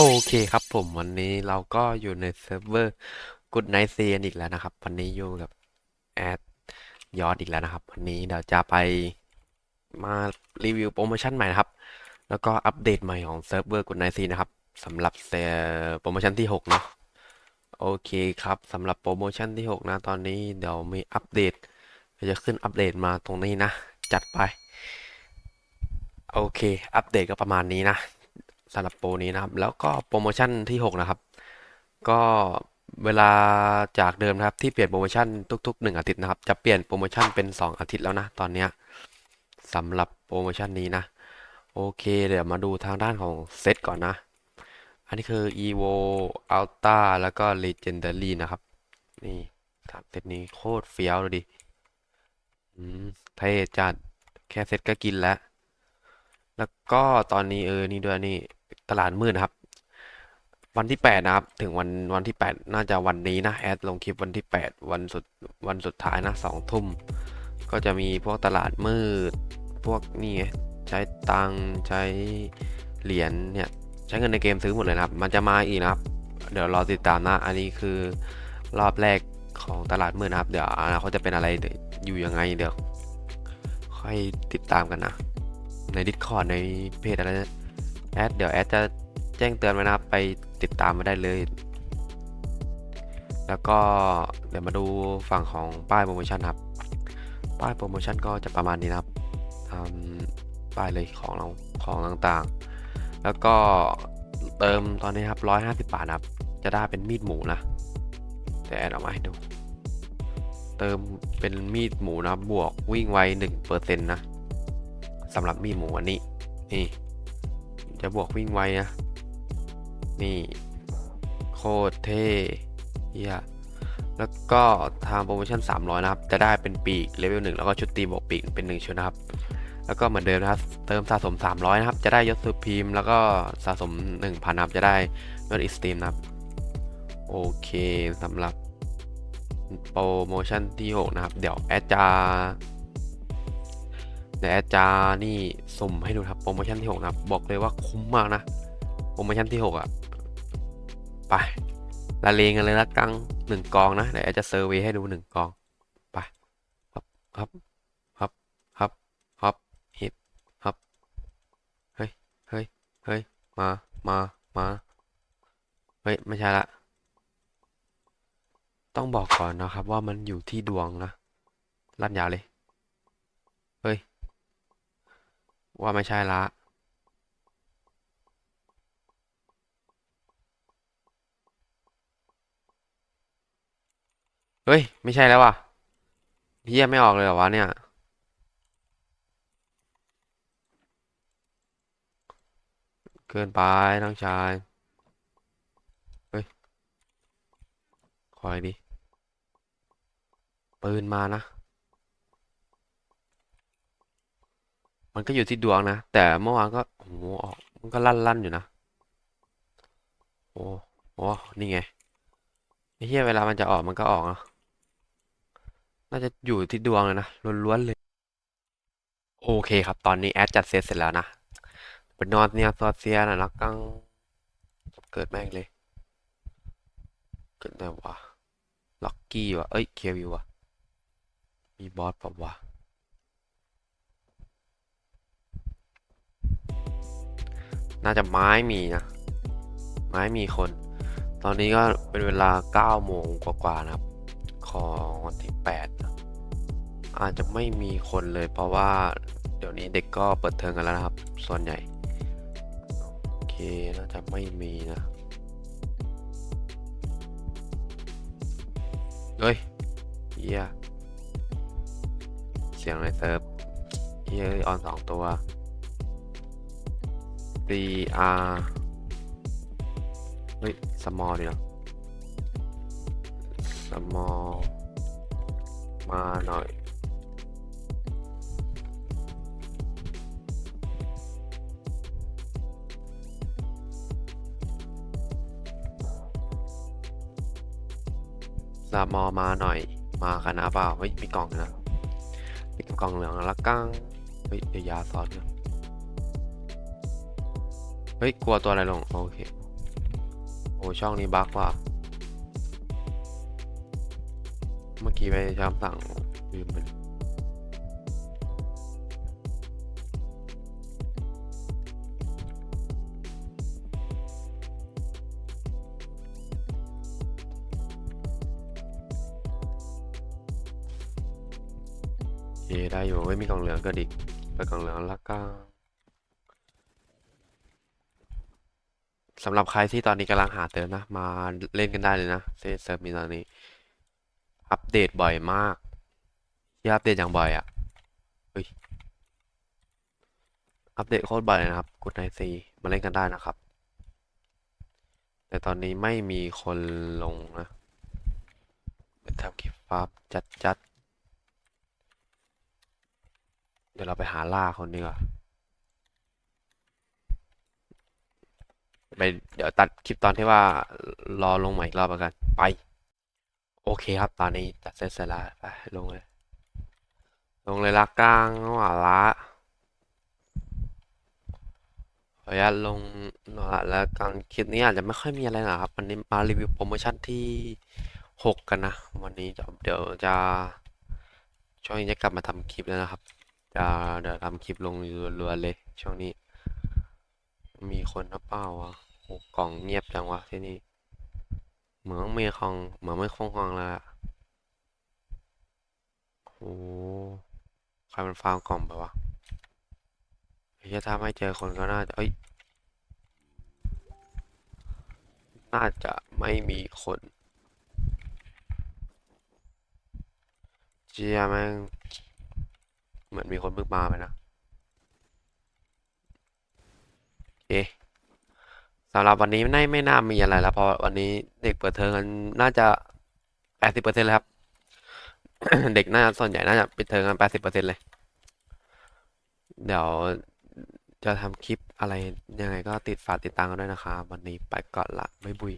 โอเคครับผมวันนี้เราก็อยู่ในเซิร์ฟเวอร์ Good Night Say กันอีกแล้วนะครับ วันนี้อยู่กับแอดยอดอีกแล้วนะครับ วันนี้เดี๋ยวจะไปมารีวิวโปรโมชั่นใหม่นะครับ แล้วก็อัปเดตใหม่ของเซิร์ฟเวอร์ Good Night Say นะครับสำหรับเซโปรโมชั่นที่ 6 เนาะโอเคครับสำหรับโปรโมชั่นที่ 6 นะ ตอนนี้เดี๋ยวมีอัปเดตจะขึ้นอัปเดตมาตรงนี้นะ จัดไป โอเค อัปเดตก็ประมาณนี้นะ สำหรับโปรนี้นะครับ แล้วก็โปรโมชั่นที่6นะครับ ก็เวลาจากเดิมนะครับที่เปลี่ยนโปรโมชั่นทุกๆ 1 อาทิตย์นะครับ จะเปลี่ยนโปรโมชั่นเป็น 2 อาทิตย์แล้วนะ ตอนเนี้ยสำหรับโปรโมชั่นนี้นะ โอเค เดี๋ยวมาดูทางด้านของเซตก่อนนะ อันนี้คือ Evo Ultra แล้วก็ Legendary นะครับ นี่สามเซตนี้โคตรเฟี้ยวเลยดิ อืมเท่จัดแค่เซตก็กินแล้ว แล้วก็ตอนนี้เออนี่ด้วยนี่ตลาดมืดนะครับ วันที่ 8 นะครับ ถึงวันวันที่ 8 น่าจะวันนี้นะแอดลงคลิปวันที่ 8 วันสุดวันสุดท้ายนะสองทุ่มก็จะมีพวกตลาดมืด พวกนี่ใช้ตังใช้เหรียญเนี่ยใช้เงินในเกมซื้อหมดเลยนะครับ มันจะมาอีกนะครับ เดี๋ยวรอติดตามนะ อันนี้คือรอบแรกของตลาดมืดนะครับ เดี๋ยวอนาคตจะเป็นอะไรอยู่ยังไงเดี๋ยวค่อยติดตามกันนะ ใน Discord ในเพจอะไรนะแอดเดี๋ยวแอดจะแจ้งเตือนไว้นะครับ ไปติดตามมาได้เลย แล้วก็เดี๋ยวมาดูฝั่งของป้ายโปรโมชั่นครับ ป้ายโปรโมชั่นก็จะประมาณนี้นะครับทำป้ายเลยของเราของต่างๆ แล้วก็เติมตอนนี้ครับ 150 บาทนะครับ จะได้เป็นมีดหมูนะแต่แอดเอามาให้ดู เติมเป็นมีดหมูนะบวกวิ่งไว1%นะ สำหรับมีหมูอันนี้ นี่ จะบวกวิ่งไวนะ นี่ โคตรเท่เฮียแล้วก็ทางโปรโมชั่น 300 นะครับ จะได้เป็นปีกเลเวล1แล้วก็ชุดตีบวกปีกเป็น 1 ชุดนะครับ แล้วก็เหมือนเดิมนะครับ เติมสะสม 300 นะครับ จะได้ยศสุพีมแล้วก็สะสม 1,000นะครับ จะได้ยอดอีสตีมนะครับ โอเคสำหรับโปรโมชั่นที่ 6 นะครับ เดี๋ยวแอดจะ เดี๋ยวแอจะนี่สุ่มให้ดูครับโปรโมชั่นที่ 6 นะครับ บอกเลยว่าคุ้มมากนะโปรโมชั่นที่ 6 อะ ไปละเลงกันเลยละกังหนึ่งกองนะ เดี๋ยวแอจะเซอร์เวยให้ดูหนึ่งกอง ไปครับครับครับครับครับฮิตครับเฮ้ยเฮ้ยเฮ้ยมามามาเฮ้ย ไม่ใช่ละ ต้องบอกก่อนนะครับว่ามันอยู่ที่ดวงนะลั่นยาวเลย เฮ้ย ว่าไม่ใช่ละเฮ้ย ไม่ใช่แล้วว่ะเฮียไม่ออกเลยเหรอวะเนี่ย เกินไปน้องชายเฮ้ยขออะไรดีปืนมานะ มันก็อยู่ที่ดวงนะ แต่เมื่อวานก็โอ้โหออกมันก็ลั่นลั่นอยู่นะ โอ้โหนี่ไงไอ้เหี้ยเวลามันจะออกมันก็ออกเนะน่าจะอยู่ที่ดวงเลยนะล้วนๆเลย โอเคครับ ตอนนี้แอดจัดเซตเสร็จแล้วนะเป็นนอนเนี่ยซอเซียนะแล้วกังเกิดแม่งเลย เกิดไหนวะล็อกกี้วะเอ้ยเควิววะมีบอสปล่าวะ น่าจะไม้มีนะ ไม้มีคน ตอนนี้ก็เป็นเวลา 9 โมงกว่าๆนะครับ ของวันที่8นะอาจจะไม่มีคนเลย เพราะว่าเดี๋ยวนี้เด็กก็เปิดเทอมกันแล้วนะครับ ส่วนใหญ่ โอเค น่าจะไม่มีนะ เฮ้ยเฮียเสียงในเซิร์ฟเฮียออนสองตัว CR เฮ้ย small ดีเนาะ small มาหน่อยสมอมาหน่อย มาคณะเปล่า เฮ้ย มีกล่องนะมีกล่องเหลืองแล้วกังเฮ้ยเดี๋ยวยาซอสเนี่ย เฮ้ย กลัวตัวอะไรลง โอเค โอ้ช่องนี้บั๊กว่ะ เมื่อกี้ไปใช้คำสั่งลืมไปเยโอเคได้อยู่ไม่มีกล่องเหลืองก็ดิไปกล่องเหลืองแล้วก็สำหรับใครที่ตอนนี้กำลังหาเติมนะ มาเล่นกันได้เลยนะเซิร์ฟมีตอนนี้ อัปเดตบ่อยมากที่อัปเดตอย่างบ่อยอะเฮ้ยอัปเดตโคตรบ่อยนะครับกดไนซีมาเล่นกันได้นะครับ แต่ตอนนี้ไม่มีคนลงนะเดี๋ยวทำคลิปฟาร์มจัดจัดเดี๋ยวเราไปหาล่าคนดีกว่า ไปเดี๋ยวตัดคลิปตอนที่ว่ารอลงใหม่อีกรอบแล้วกัน ไป โอเคครับตอนนี้ตัดเสร็จเสร็จแล้วไปลงเลย ลงเลยละกลางหว่าละขออนุญาตลงหน่อยละแล้วกันคลิปนี้อาจจะไม่ค่อยมีอะไรนะครับ วันนี้มารีวิวโปรโมชั่นที่หกกันนะ วันนี้เดี๋ยวเดี๋ยวจะช่วงนี้จะกลับมาทำคลิปแล้วนะครับจะเดี๋ยวทำคลิปลงรัวๆเลยช่วงนี้ มีคนหรือเปล่าวะโอ้กล่องเงียบจังวะที่นี่ เหมือนไม่คลอง เหมือนไม่คงคลองแล้วอะโอ้ใครมันฟาร์มกล่องไปวะเฮ้ยถ้าไม่เจอคนก็น่าจะเอ้ย น่าจะไม่มีคนเจียแม่งเหมือนมีคนเพิ่งมาไปนะ โอ เคสำหรับวันนี้ไม่ไม่น่ามีอะไรแล้วเพราะวันนี้เด็กเปิดเทอมกันน่าจะแปดสิบเปอร์เซ็นต์เลยครับ เด็กน่าส่วนใหญ่น่าจะปิดเทอมกันแปดสิบเปอร์เซ็นต์เลย เดี๋ยวจะทำคลิปอะไรยังไงก็ติดฝากติดตามกันด้วยนะครับ วันนี้ไปก่อนละ บ๊ายบุย